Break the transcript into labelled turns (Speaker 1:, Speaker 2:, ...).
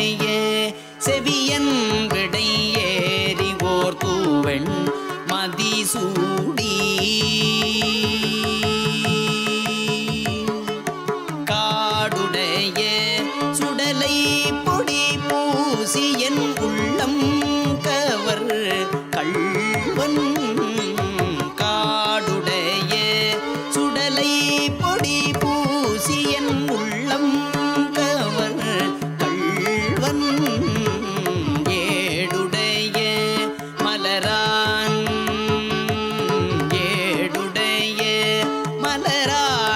Speaker 1: உடைய செவியன் விடையேறி ஏறி ஓர் தூவெண் மதிசூடி. காடுடைய சுடலை பொடி பூசி என் உள்ளம் Sarah.